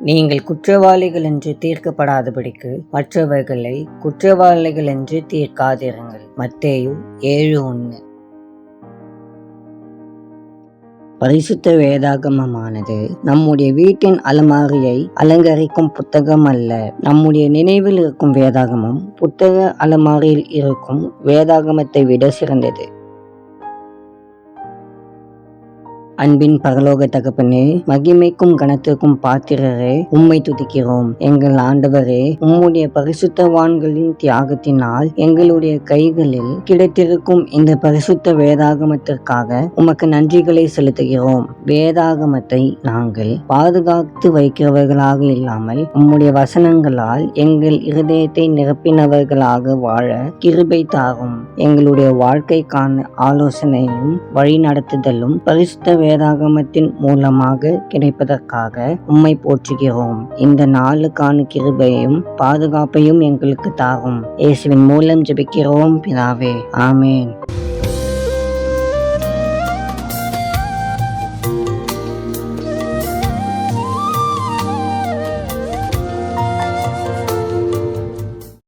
நீங்கள் குற்றவாளிகள் என்று தீர்க்கப்படாதபடிக்கு மற்றவர்களை குற்றவாளிகள் என்று தீர்க்காதிருங்கள். மத்தேயு ஏழு ஒன்று. பரிசுத்த வேதாகமமானது நம்முடைய வீட்டின் அலமாரியை அலங்கரிக்கும் புத்தகம் அல்ல. நம்முடைய நினைவில் இருக்கும் வேதாகமம் புத்தக அலமாரியில் இருக்கும் வேதாகமத்தை விட சிறந்தது. அன்பின் பரலோக தகப்பனே மகிமைக்கும் கனத்திற்கும் பாத்திரரே உம்மை துதிக்கிறோம். எங்கள் ஆண்டவரே உம்முடைய பரிசுத்தவான்களின் தியாகத்தினால் எங்களுடைய கைகளில் கிடைத்திருக்கும் இந்த பரிசுத்த வேதாகமத்திற்காக உமக்கு நன்றிகளை செலுத்துகிறோம். வேதாகமத்தை நாங்கள் பாதுகாத்து வைக்கிறவர்களாக இல்லாமல் உம்முடைய வசனங்களால் எங்கள் இருதயத்தை நிரப்பினவர்களாக வாழ கிருபை தாரும். எங்களுடைய வாழ்க்கைக்கான ஆலோசனையும் வழிநடத்துதலும் பரிசுத்த வேதாகமத்தின் மூலமாக கிடைப்பதற்காக உம்மை போற்றுகிறோம். இந்த நாளுக்கான கிருபையும் பாதுகாப்பையும் எங்களுக்கு தாரும். இயேசுவின் மூலம் ஜெபிக்கிறோம் பிதாவே. ஆமேன்.